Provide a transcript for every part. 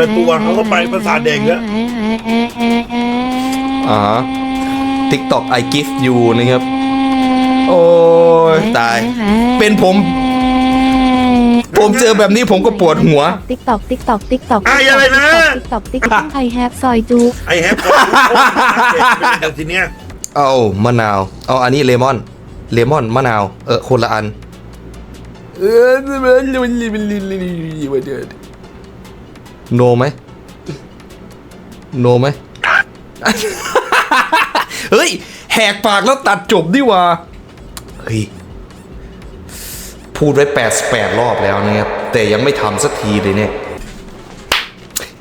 ละตัวเขาก็ไปภาษาเด็กแล้วอ่า TikTok I give you นะครับ โอ้ยตาย เป็นผม ผมเจอแบบนี้ผมก็ปวดหัว ติ๊กตอกติ๊กตอกติ๊กตอกอะอย่าเลยนะ ติ๊กตอกติ๊กตอกไอแฮปซอยจูไอ้แฮปเด็กทีเนี้ยเอามะนาว เอาอันนี้เลมอน เลมอนมะนาว เออคนละอัน เออ โนไหมโนไหมเฮ้ย แหกปากแล้วตัดจบดิว่าเฮ้ย พูดไว้แปดแปดรอบแล้วนะครับ แต่ยังไม่ทำสักทีเลยเนี่ย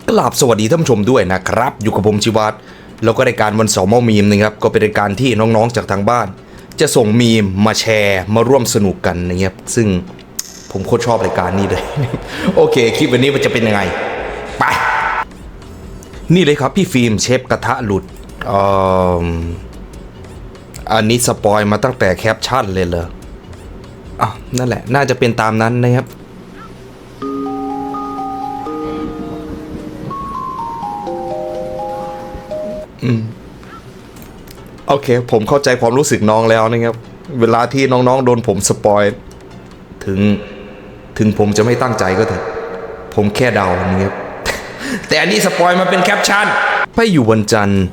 กราบสวัสดีท่านผู้ชมด้วยนะครับ อยู่กับผมชิวัตรแล้วก็รายการวันเสาร์มมีมนะครับ ก็เป็นรายการที่น้องๆจากทางบ้าน จะส่งมีมมาแชร์มาร่วมสนุกกันนะครับ ซึ่งผมโคตรชอบรายการนี้เลย โอเค คลิปวันนี้มันจะเป็นยังไง นี่เลยครับพี่ฟิล์มเชฟกระทะหลุดอ่ออันนี้สปอยมาตั้งแต่แคปชั่นเลยเหรออะนั่นแหละ น่าจะเป็นตามนั้นนะครับอืมโอเค ผมเข้าใจความรู้สึกน้องแล้วนะครับ เวลาที่น้องๆ โดนผมสปอยถึง ถึงผมจะไม่ตั้งใจก็เถอะ ผมแค่เดานะครับ แต่อันนี้สปอยมาเป็นแคปชั่นไปอยู่วันจันทร์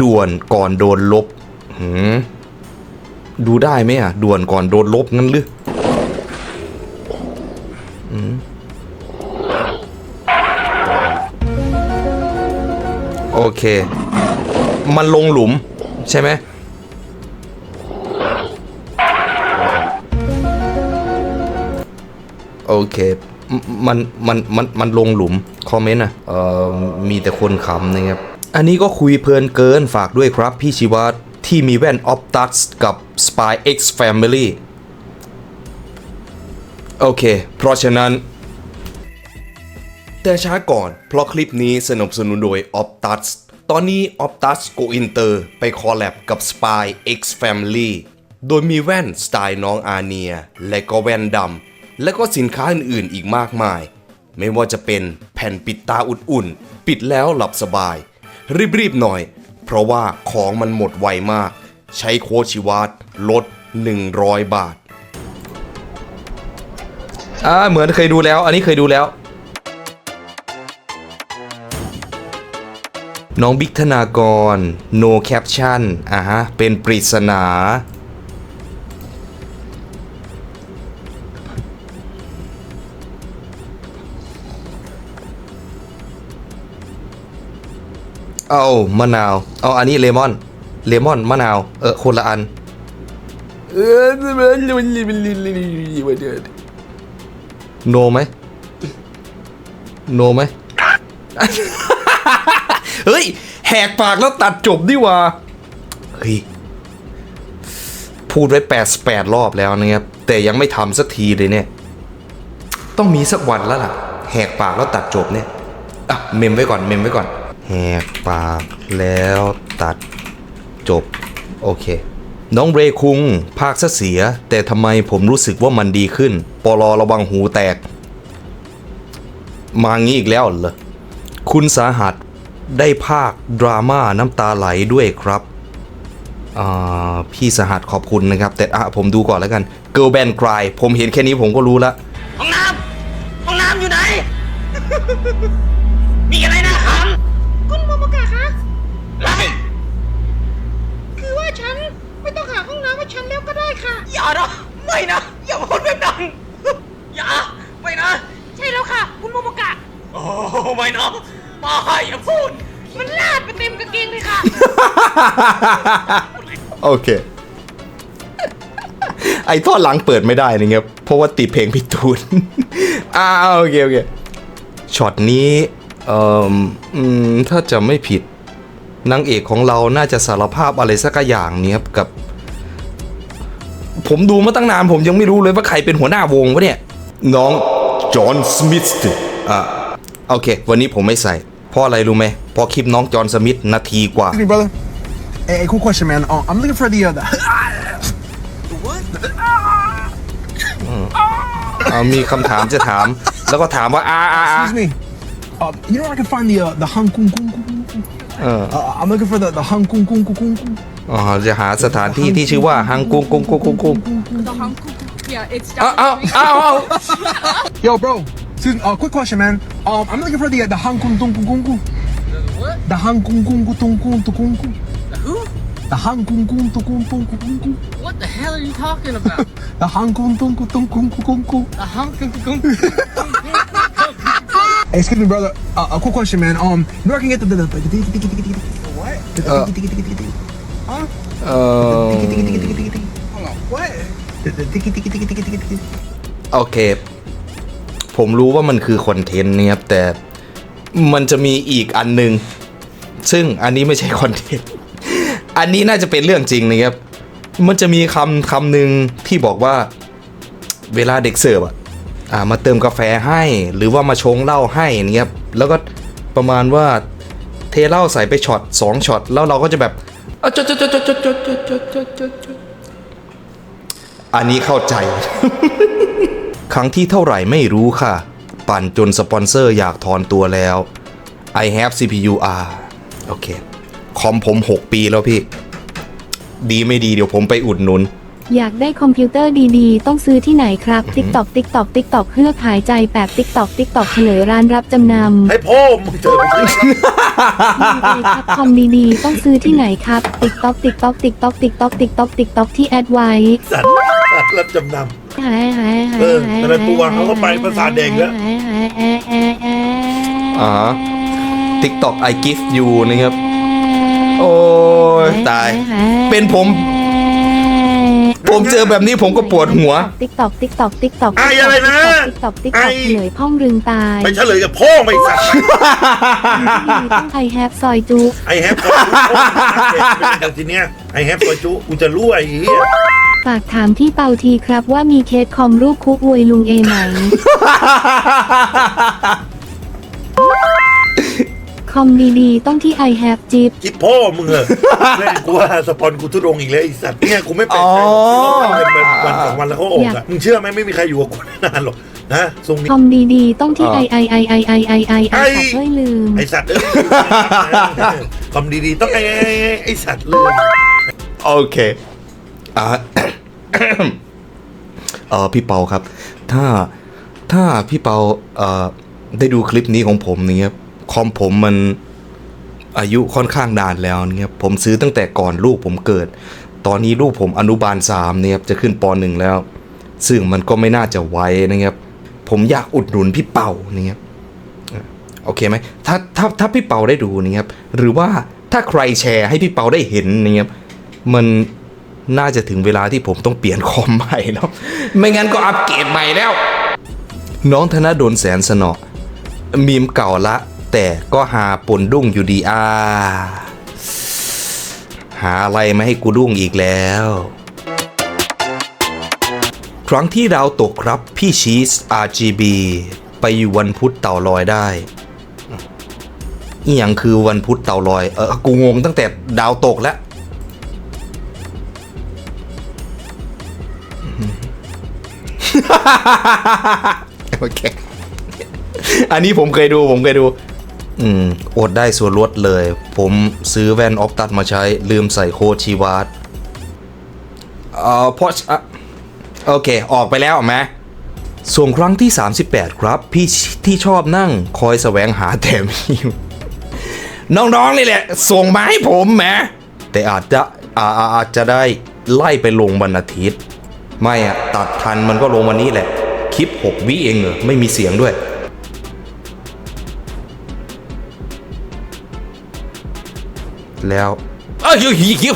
ด่วนก่อนโดนลบหืมดูได้ไหมอะ ด่วนก่อนโดนลบงั้นหรือโอเค มันลงหลุมใช่ไหมโอเค มัน มัน มัน มันลงหลุม คอมเมนต์อะเอ่อมีแต่คนขำนะครับ อันนี้ก็คุยเพลินเกินฝากด้วยครับพี่ชิวัตที่มีแว่น Optus กับ Spy X Family โอเค เพราะฉะนั้น แต่ช้าก่อน เพราะคลิปนี้สนับสนุนโดย Optus ตอนนี้ Optus Go Inter ไปคอลแลบกับ Spy X Family โดยมีแว่นสไตล์น้องอาเนีย และก็แว่นดำ และก็สินค้าอื่นๆอีกมากมาย ไม่ว่าจะเป็นแผ่นปิดตาอุ่นๆ ปิดแล้วหลับสบาย รีบๆหน่อย เพราะว่าของมันหมดไวมาก ใช้โค้ดชิวัตลด 100 บาท อ่าเหมือนเคยดูแล้ว อันนี้เคยดูแล้ว น้องบิ๊กธนากร no caption อ่าฮะ เป็นปริศนา เอามะนาว เอาอันนี้เลมอน เลมอนมะนาว เออคนละอัน เออโนไหมโนไหมเฮ้ย แหกปากแล้วตัดจบดิว่า เฮ้ย พูดไว้แปดแปดรอบแล้วนะครับ แต่ยังไม่ทำสักทีเลยเนี่ย ต้องมีสักวันแล้วล่ะ แหกปากแล้วตัดจบเนี่ย อะ เมมไว้ก่อน เมมไว้ก่อน แหกปากแล้วตัดจบ โอเค น้องเรคุง ภาคเสีย แต่ทำไมผมรู้สึกว่ามันดีขึ้น ปลอระวังหูแตก มางี้อีกแล้วเหรอ คุณสาหัสได้ภาคดราม่าน้ำตาไหลด้วยครับพี่สาหัสขอบคุณนะครับ แต่อะผมดูก่อนแล้วกัน Girl Band Cry ผมเห็นแค่นี้ผมก็รู้ละ อ้ไม่นะไม่อย่าพูด มันลาดไปเต็มกางเกงเลยค่ะโอเค ไอ้ท่อนหลังเปิดไม่ได้นะครับเพราะว่าติดเพลงพี่ตูนอ่าโอเค โอเค ช็อตนี้เอ่ออืมถ้าจะไม่ผิดนางเอกของเราน่าจะสารภาพอะไรสักอย่างเนี้ยกับ ผมดูมาตั้งนานผมยังไม่รู้เลยว่าใครเป็นหัวหน้าวงวะเนี่ย น้องจอห์นสมิธอะ โอเค วันนี้ผมไม่ใส่ เพราะอะไรรู้ไหมเพราะคลิปน้องจอห์นสมิธนาทีกว่า Excuse me, brother. Hey, hey, cool question, man. Uh, I'm looking for the uh, the. เอามีคำถามจะถาม แล้วก็ถามว่าอาอาอา Excuse me. Uh, you know where I can find the uh, the Hang Kung Kung Kung Kung? เออ Uh, I'm looking for the the Hang Kung Kung Kung Kung Kung. อ๋อจะหาสถานที่ที่ชื่อว่าฮังกุงกุงกุงกุงกุง The hung Yeah, it's อ้าวอ้าวอ้าวอ้าว Yo, bro. Excuse me. Uh, quick question, man. Um, I'm looking for the uh, the Hankun Tunku The What? The Hankun Kunku Tunku Tunku. The who? The Hankun Kunku Tunku Kunku. What the hell are you talking about? the Hankun Tunku Tunku Kunku. The Hankun Kunku. Excuse me, brother. Uh, a quick question, man. Um, where know I can get the, the, the, the, the, the, the what? Uh, huh? Uh, Hold on. What? Okay. ผมรู้ว่ามันคือคอนเทนต์นะครับแต่มันจะมีอีกอันหนึ่งซึ่งอันนี้ไม่ใช่คอนเทนต์อันนี้น่าจะเป็นเรื่องจริงนะครับ มันจะมีคำคำหนึ่งที่บอกว่าเวลาเด็กเสิร์ฟอะอ่ามาเติมกาแฟให้ หรือว่ามาชงเหล้าให้เนี่ยครับแล้วก็ประมาณว่าเทเหล้าใส่ไปช็อตสองช็อตแล้วเราก็จะแบบจดจดจดจดจดจดจดจดอันนี้เข้าใจ รั้งที่เท่าไหร่ไม่รู้ค่ะ ปั่นจนสปอนเซอร์อยากถอนตัวแล้ว I have CPU R โอเค คอมผม 6 ปีแล้วพี่ ดีไม่ดีเดี๋ยวผมไปอุดหนุน อยากได้คอมพิวเตอร์ดีๆ ต้องซื้อที่ไหนครับ ติ๊กตอกติ๊กตอกติ๊กตอกเฮือกหายใจแปบติ๊กตอกติ๊กตอกเฉลยร้านรับจำนำให้พ่อมึงเจอไปที่ดีครับคอมดีๆ ต้องซื้อที่ไหนครับ ติ๊กตอกติ๊กตอกติ๊กตอกติ๊กตอกติ๊กตอกติ๊กตอกที่แอดไว้สัตว์สัตว์รับจำนหายหายหายเออแต่ละตัวเขาก็ไปประสาทแดงแล้วหายหายหายหายหายอ่า TikTok I give you นะครับ โอ้ยตาย เป็นผม ผมเจอแบบนี้ผมก็ปวดหัว ติ๊กตอกติ๊กตอกติ๊กตอกไอ้อะไรนะติ๊กตอกติ๊กไอ้ตอกเฉลยพ่องรึงตายำไปเฉลยกับพ่อไม่สัตว์ต้องไอแฮปซอยจุไอแฮปซอยจุเป็นทีเนี้ยไอแฮปซอยจุกูจะรู้ไอ้เหี้ยฝากถามที่เปาทีครับว่ามีเคสคอมรูปคุกอวยลุงเอไหม คอมดีๆ ต้องที่ I have จิบจิบพ่อมึงเหอะแม่งกูว่าสปอนกูทุดงอีกแล้วไอสัตว์เนี่ยกูไม่เป็กใน่นเลยวันสองวันแล้วก็ออกอะมึงเชื่อไหมไม่มีใครอยู่กับกูนานหรอกนะทรงคอมดีๆ ต้องที่ไอไอไอไอไอ้ ตัดอ้วยลืม ไอสัตว์เอ้ยคำดีๆต้องไอ้ไอ้ไอ้ไอสัตว์เลย โอเคอ่า เออพี่เปาครับ ถ้าถ้าพี่เปาเอ่อได้ดูคลิปนี้ของผมเนี่ย อมผมมันอายุค่อนข้างนานแล้วเนี่ยผมซื้อตั้งแต่ก่อนลูกผมเกิด ตอนนี้ลูกผมอนุบาลสามเนี่ยครับจะขึ้นปหนึ่งแล้ว ซึ่งมันก็ไม่น่าจะไว้นะครับ ผมอยากอุดหนุนพี่เป่าเนี่ยโอเคไหมถ้าถ้าถ้าพี่เป่าได้ดูนี่ครับ หรือว่าถ้าใครแชร์ให้พี่เป่าได้เห็นเนี่ยครับมันน่าจะถึงเวลาที่ผมต้องเปลี่ยนคอมใหม่แล้ว ไม่งั้นก็อัปเกรดใหม่แล้ว น้องธนดลแสนสนอมีมเก่าละ แต่ก็หาปนดุ้งอยู่ดีอาหาอะไรมาให้กูดุ้งอีกแล้ว ครั้งที่ดาวตกครับพี่ชีส RGB ไปอยู่วันพุธเต่าลอยได้อีหยังคือวันพุธเต่าลอย เออ กูงงตั้งแต่ดาวตกแล้ว โอเค อันนี้ผมเคยดูผมเคยดู อืมอดได้ส่วนลดเลย ผมซื้อแว่นออฟตัดมาใช้ ลืมใส่โค้ดชีวาร์เอ่อเพราะอะโอเค ออกไปแล้วไหมส่วนครั้งที่ 38 ครับ พี่ที่ชอบนั่งคอยแสวงหาแต่ไมมีน้องๆนี่แหละ ส่งมาให้ผมแหมแต่อาจจะอาอาอาจจะได้ไล่ไปลงวันอาทิตย์ ไม่อะตัดทันมันก็ลงวันนี้แหละ คลิป 6 วิเองเหรอไม่มีเสียงด้วย แล้วเอ้ยหีคลิป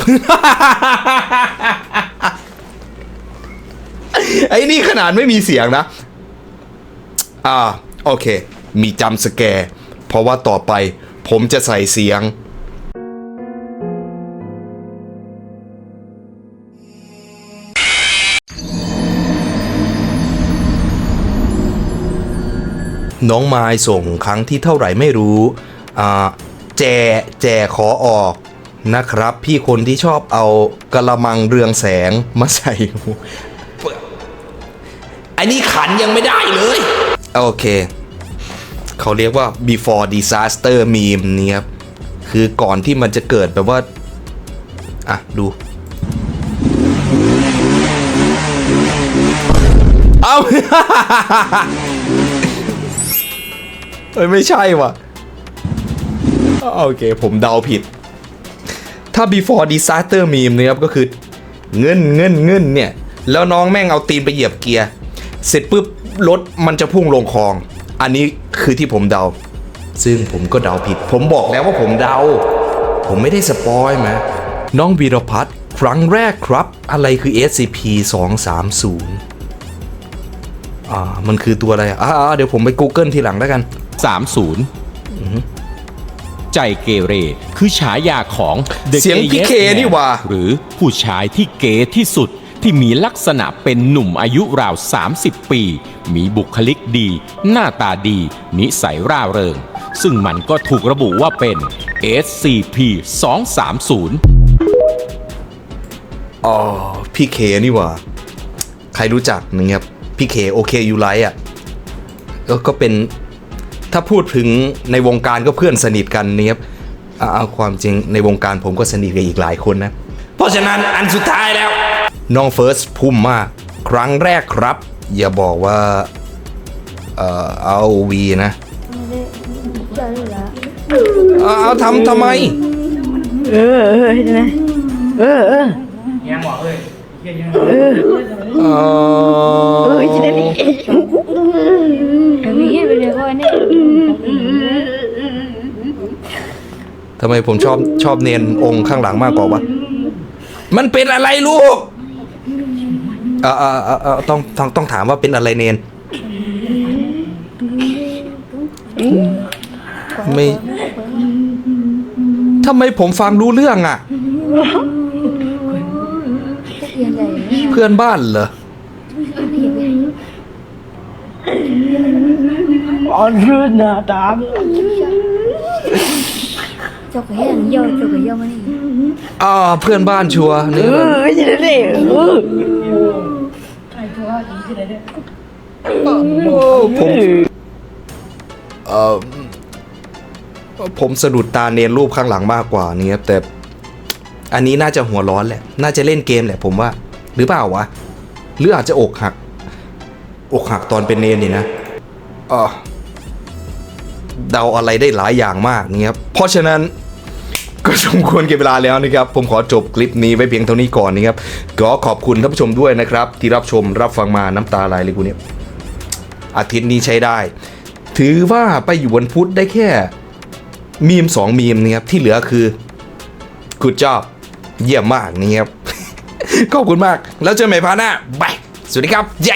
ไอ้นี่ขนาดไม่มีเสียงนะ อ่า โอเค มีจำสแกร์เพราะว่าต่อไปผมจะใส่เสียงน้องไม้ส่งครั้งที่เท่าไหร่ไม่รู้ อ่า แจแจขอออกนะครับ พี่คนที่ชอบเอากระมังเรืองแสงมาใส่อันนี้ขันยังไม่ได้เลย โอเค เขาเรียกว่า before disaster meme นี่ครับ คือก่อนที่มันจะเกิดแบบว่า อะ ดูเอาเอ้ยไม่ใช่ว่ะ โอเค ผมเดาผิด ถ้า before disaster meme นะครับก็คือเงินเงินเงินเนี่ย แล้วน้องแม่งเอาตีนไปเหยียบเกียร์ เสร็จปุ๊บรถมันจะพุ่งลงคลอง อันนี้คือที่ผมเดา ซึ่งผมก็เดาผิด ผมบอกแล้วว่าผมเดา ผมไม่ได้สปอยมาน้องวีรพัฒน์ครั้งแรกครับ อะไรคือ SCP 230อ่า มันคือตัวอะไร อ่า เดี๋ยวผมไป Google ทีหลังแล้วกัน 30 ใจเกเร คือฉายาของ The เสียงพี่ Gayest เคนี่ Man หว่า หรือผู้ชายที่เก๋ที่สุดที่มีลักษณะเป็นหนุ่มอายุราว 30 ปี มีบุคลิกดี หน้าตาดี นิสัยร่าเริง ซึ่งมันก็ถูกระบุว่าเป็น SCP 230อ๋อพี่เคนี่หว่า ใครรู้จักนะครับพี่เคโอเคยูไลท์อะก็ก็เป็น ถ้าพูดถึงในวงการก็เพื่อนสนิทกันเนี่ยครับเอาความจริงในวงการผมก็สนิทกับอีกหลายคนนะ เพราะฉะนั้นอันสุดท้ายแล้ว น้องเฟิร์สพุ่มมาก ครั้งแรกครับ อย่าบอกว่า เอ่อเอาวีนะ เอาเอาทำทำไม เออ ทำไมผมชอบชอบเนียนองค์ข้างหลังมากกว่าวะ มันเป็นอะไรลูกเออเออเออเออต้องต้องต้องถามว่าเป็นอะไรเนนไม่ทำไมผมฟังรู้เรื่องอะ เพื่อนบ้านเหรอ cho cái hình vô cho cái vô này อ่าเพื่อนบ้านชัวร์นี่ผมเอ่อผมสะดุดตาเนนรูปข้างหลังมากกว่านี่ครับแต่อันนี้น่าจะหัวร้อนแหละ น่าจะเล่นเกมแหละผมว่า หรือเปล่าวะ หรืออาจจะอกหัก อกหักตอนเป็นเนนนี่นะอ่าเดาอะไรได้หลายอย่างมากนี่ครับเพราะฉะนั้นก็สมควรเก็บเวลาแล้วนะครับ ผมขอจบคลิปนี้ไว้เพียงเท่านี้ก่อนนะครับก็ขอบคุณท่านผู้ชมด้วยนะครับ ที่รับชมรับฟังมาน้ำตาไหลเลยกูเนี่ยอาทิตย์นี้ใช้ได้ ถือว่าไปอยู่วันพุธได้แค่มีมสองมีมนะครับที่เหลือคือกูจอบเยี่ยมมากนะครับ ขอบคุณมาก แล้วเจอกันใหม่พาร์ทหน้าบายสวัสดีครับ เย้